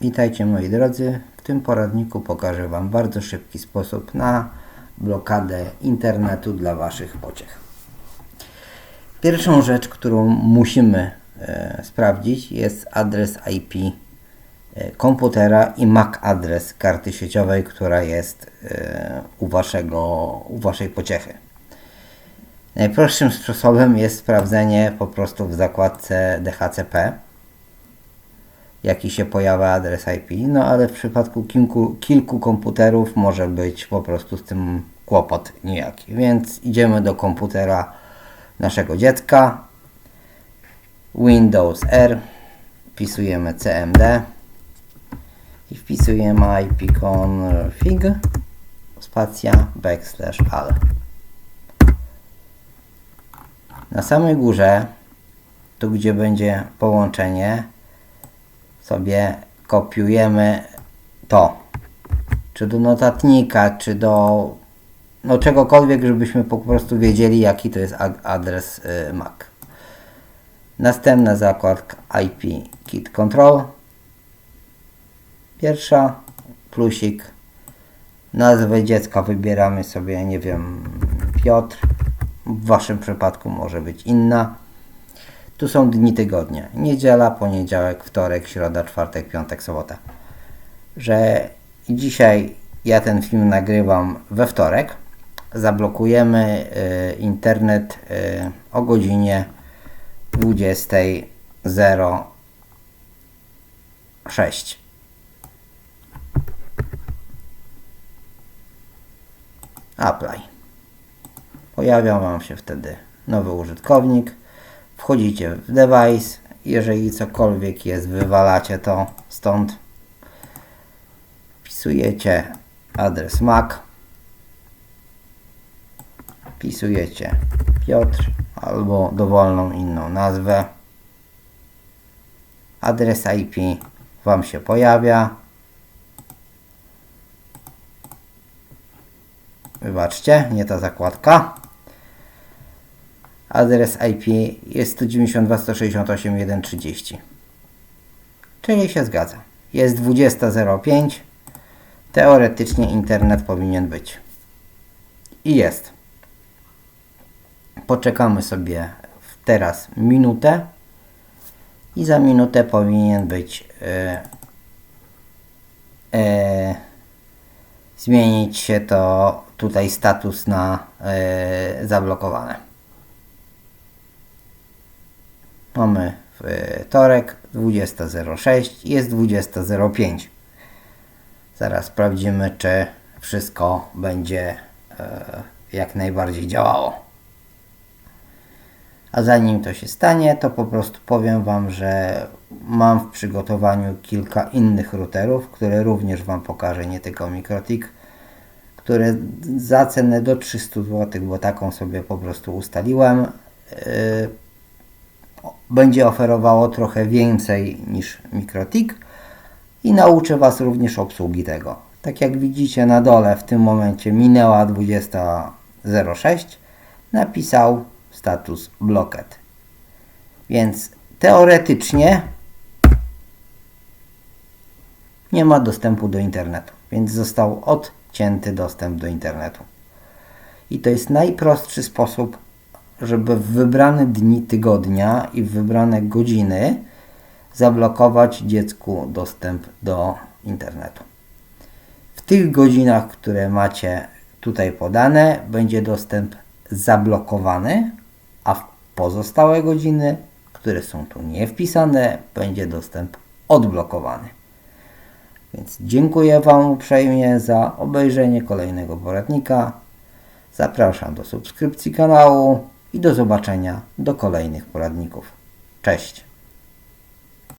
Witajcie moi drodzy. W tym poradniku pokażę Wam bardzo szybki sposób na blokadę internetu dla Waszych pociech. Pierwszą rzecz, którą musimy e, sprawdzić jest adres IP e, komputera i MAC adres karty sieciowej, która jest e, u, waszego, u Waszej pociechy. Najprostszym sposobem jest sprawdzenie po prostu w zakładce DHCP jaki się pojawia adres IP, no ale w przypadku kilku, kilku komputerów może być po prostu z tym kłopot nijaki. Więc idziemy do komputera naszego dziecka, Windows R, wpisujemy CMD i wpisujemy ipconfig spacja backslash al. Na samej górze, tu gdzie będzie połączenie, sobie kopiujemy to. Czy do notatnika, czy do no czegokolwiek, żebyśmy po prostu wiedzieli, jaki to jest adres y, MAC. Następna zakładka IP Kit Control. Pierwsza, plusik. Nazwę dziecka wybieramy sobie, nie wiem, Piotr. W Waszym przypadku może być inna. Tu są dni tygodnia. Niedziela, poniedziałek, wtorek, środa, czwartek, piątek, sobota. Że dzisiaj ja ten film nagrywam we wtorek. Zablokujemy y, internet y, o godzinie 20.06. Apply. Pojawia Wam się wtedy nowy użytkownik wchodzicie w device, jeżeli cokolwiek jest, wywalacie to stąd, wpisujecie adres MAC, wpisujecie Piotr albo dowolną inną nazwę, adres IP Wam się pojawia, wybaczcie, nie ta zakładka, Adres IP jest 192 168 130. Czyli się zgadza. Jest 20.05. Teoretycznie internet powinien być. I jest. Poczekamy sobie teraz minutę. I za minutę powinien być e, e, zmienić się to tutaj status na e, zablokowane. Mamy wtorek 20.06 jest 20.05 zaraz sprawdzimy czy wszystko będzie e, jak najbardziej działało. A zanim to się stanie to po prostu powiem Wam, że mam w przygotowaniu kilka innych routerów, które również Wam pokażę, nie tylko Mikrotik które za cenę do 300 zł, bo taką sobie po prostu ustaliłem yy, będzie oferowało trochę więcej niż MikroTik i nauczę Was również obsługi tego. Tak jak widzicie na dole w tym momencie minęła 20.06 napisał status blocked. Więc teoretycznie nie ma dostępu do internetu, więc został odcięty dostęp do internetu. I to jest najprostszy sposób żeby w wybrane dni tygodnia i w wybrane godziny zablokować dziecku dostęp do internetu. W tych godzinach, które macie tutaj podane, będzie dostęp zablokowany, a w pozostałe godziny, które są tu nie wpisane, będzie dostęp odblokowany. Więc dziękuję Wam uprzejmie za obejrzenie kolejnego poradnika. Zapraszam do subskrypcji kanału i do zobaczenia do kolejnych poradników. Cześć!